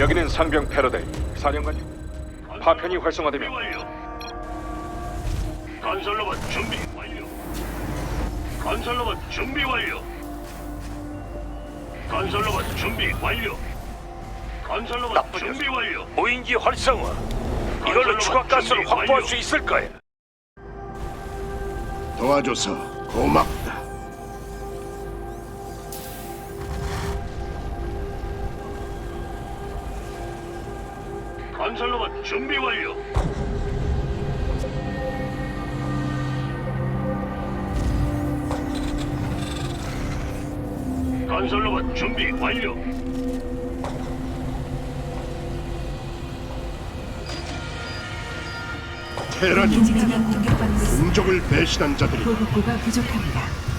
여기는 상병 패러데이. 사령관님, 파편이 활성화되면. 건설로봇 준비 완료. 건설로봇 준비 완료. 건설로봇 준비 완료. 건설로봇 나쁜 준비 녀석. 완료. 무인기 활성화. 이걸로 추가 가스를 확보할 수 있을 거야. 도와줘서 고맙다. 준비 완료. 건설로봇 준비 완료. 테란이 공격받고 있습니다. 민족을 배신한 자들이 보급고가 부족합니다.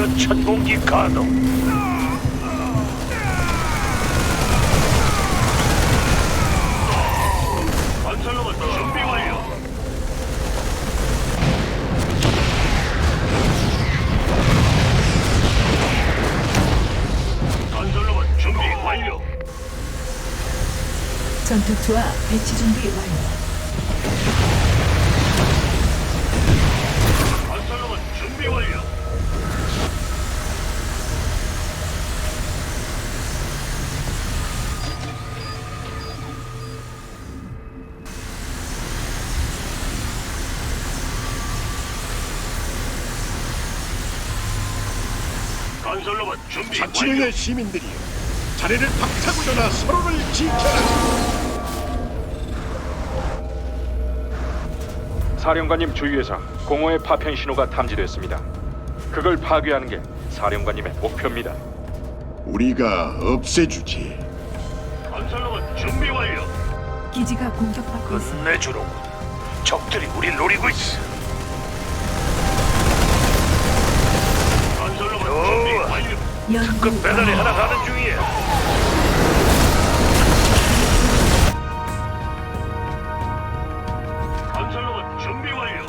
레이저 천공기 가동. 건설로봇 준비 완료. 건설로봇 준비 완료. 전투투와 배치 준비 완료. 건설로봇 준비 완료. 자치령의 시민들이여 자리를 박차고 일어나 서로를 지켜라. 사령관님 주위에서 공허의 파편 신호가 탐지됐습니다. 그걸 파괴하는 게 사령관님의 목표입니다. 우리가 없애주지. 건설로봇 준비 완료. 기지가 공격받고 있습니다. 끝내주로. 적들이 우리 노리고 있어. 연구 그 배달이. 하나 가는 중이야. 건설로봇 준비 완료.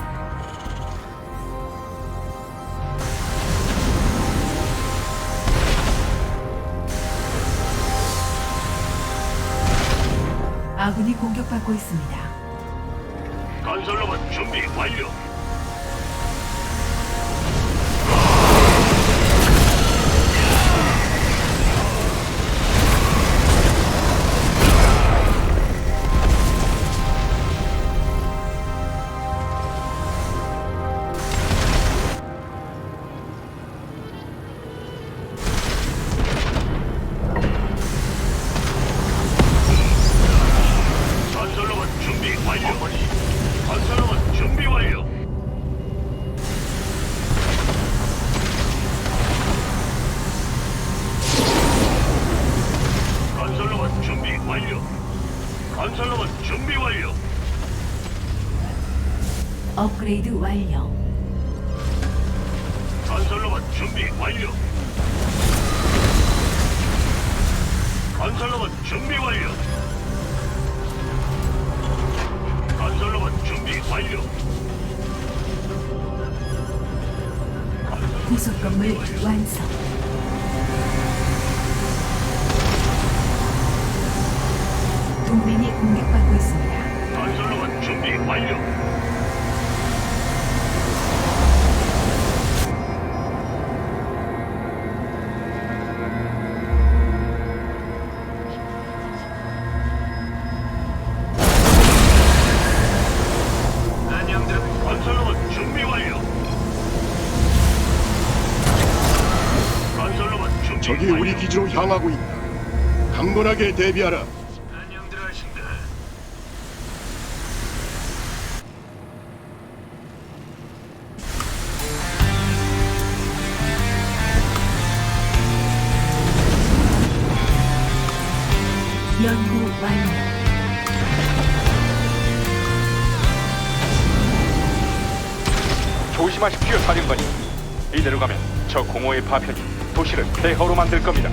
아군이 공격받고 있습니다. 건설로봇 준비 완료. 업그레이드 완료. 건설로봇 준비 완료. 건설로봇 준비 완료. 건설로봇 준비 완료. 부속 건물 완성. 동맹이 공격받고 있습니다. 건설로봇 준비 완료. 적이. 우리 기지로 향하고 있다. 강건하게 대비하라. 안녕들 하신다. 연구 완료. 조심하십시오, 사령관님. 이대로 가면 저 공허의 파편이 도시를 폐허로 만들 겁니다.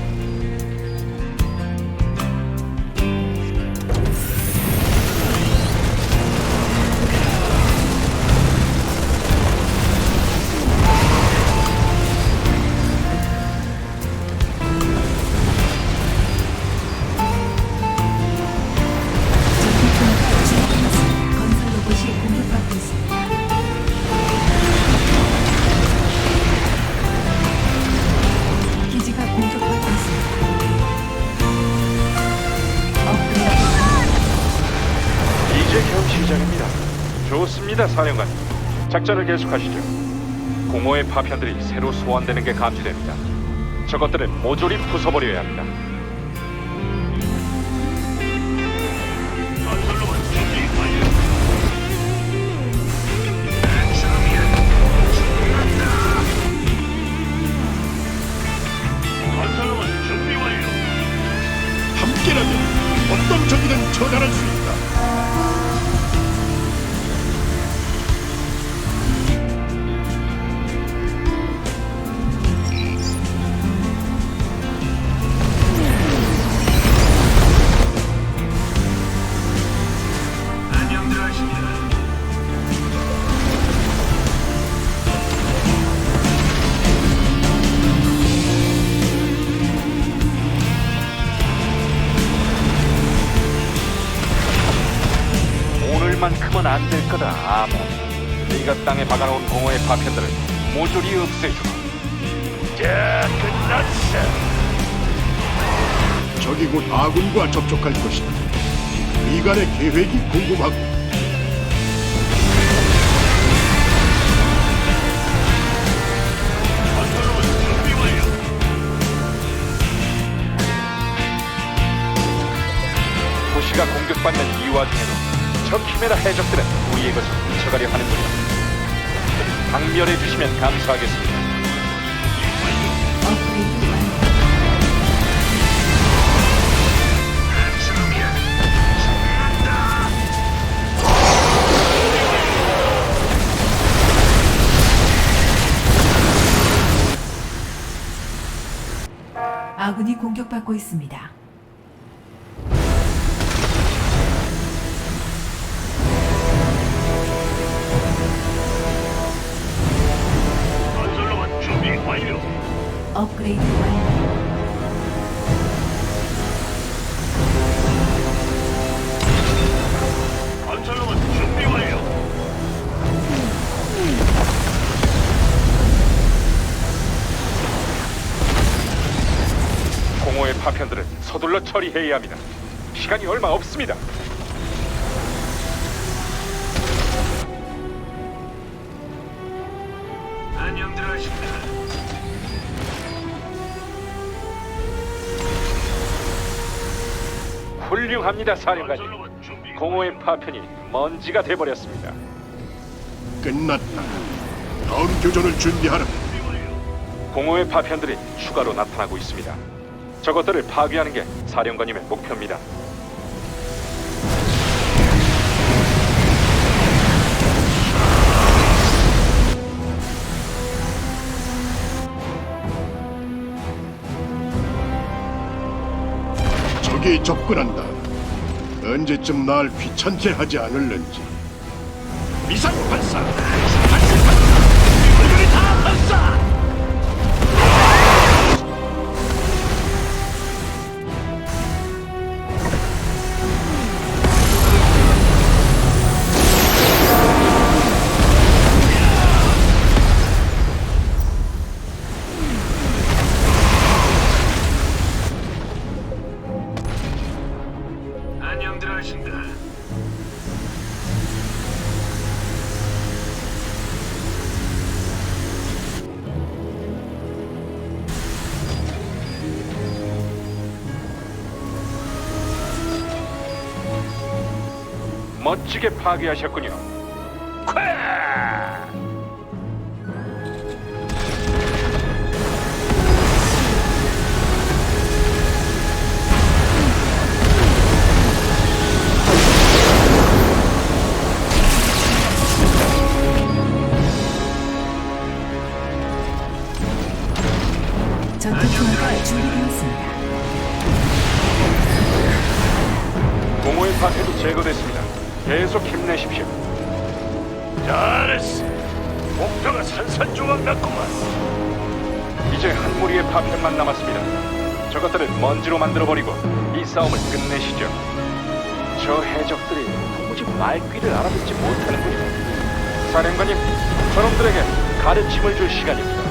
사령관. 작전을 계속하시죠. 공허의 파편들이 새로 소환되는 게 감지됩니다. 저것들을 모조리 부숴버려야 합니다. 함께라면 어떤 적이든 처단할 수 있다. 오늘만큼은 안될 거다, 아몬. 네가 땅에 박아놓은 공허의 파편들을 모조리 없애주마. 자, 끝났어. 적이 곧 아군과 접촉할 것이다. 이간의 계획이 궁금하고 건설로만 준비 완료. 도시가 공격받는 이 와 중에도 저 키메라 해적들은 우리의 것을 훔쳐가려 하는군요. 방면해 주시면 감사하겠습니다. 아군이 공격받고 있습니다. 파편들을 서둘러 처리해야 합니다. 시간이 얼마 없습니다. 안녕들. 훌륭합니다, 사령관님. 준비 공허의 파편이 먼지가 돼버렸습니다. 끝났다. 다음 교전을 준비하라. 공허의 파편들이 추가로 나타나고 있습니다. 저것들을 파괴하는 게 사령관님의 목표입니다. 적이 접근한다. 언제쯤 날 귀찮게 하지 않을는지. 미상 발사. 멋지게 파괴하셨군요. 전투 준비되었습니다. 공허의 파편도 제거됐습니다. 계속 힘내십시오. 잘했어. 목표가 산산조각 났구만. 이제 한 무리의 파편만 남았습니다. 저것들을 먼지로 만들어버리고 이 싸움을 끝내시죠. 저 해적들이 도무지 말귀를 알아듣지 못하는군요. 사령관님, 저놈들에게 가르침을 줄 시간입니다.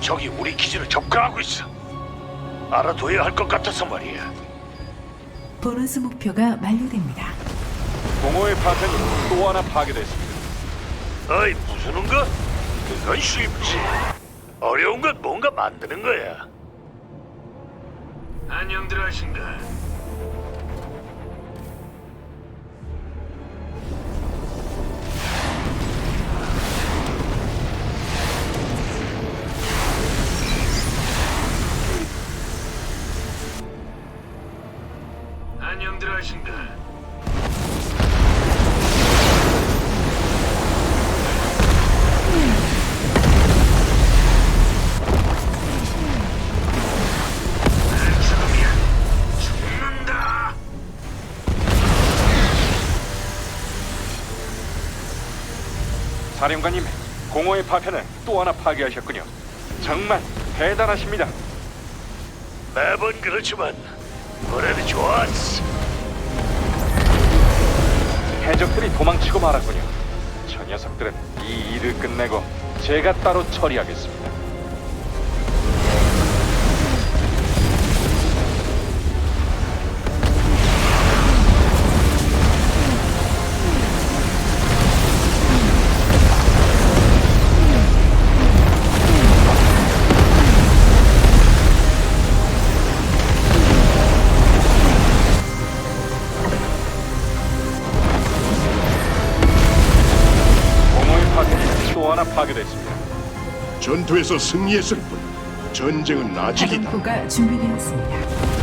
적이 우리 기지를 접근하고 있어. 알아둬야 할 것 같아서 말이야. 보너스 목표가 만료됩니다. 공허의 파편이 또 하나 파괴됐습니다. 어이 부수는 거? 그건 쉽지. 어려운 건 뭔가 만드는 거야. 안녕들 하신가? 죽으면 죽는다. 사령관님, 공허의 파편을 또 하나 파괴하셨군요. 정말 대단하십니다. 매번 그렇지만 그래도 좋았어. 해적들이 도망치고 말았군요. 저 녀석들은 이 일을 끝내고 제가 따로 처리하겠습니다. 전투에서 승리했을 뿐 전쟁은 아직이다. 사령부가 준비되었습니다.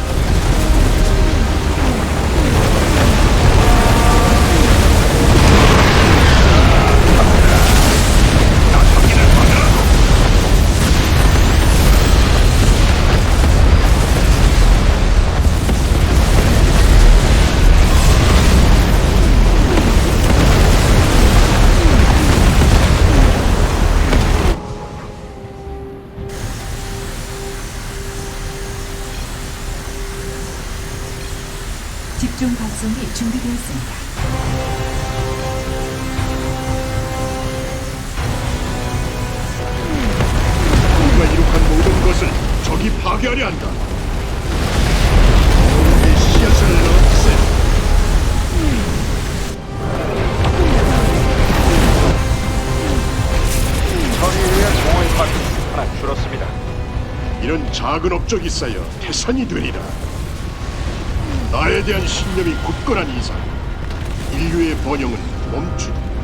발송이 준비되었습니다. 우리가 이룩한 모든 것을 적이 파괴하려 한다. 씨앗을 없애. 처리에 의한 공허의 파편이 하나 줄었습니다. 이런 작은 업적이 쌓여 태산이 되리라. 나에 대한 신념이 굳건한 이상 인류의 번영은 멈추리.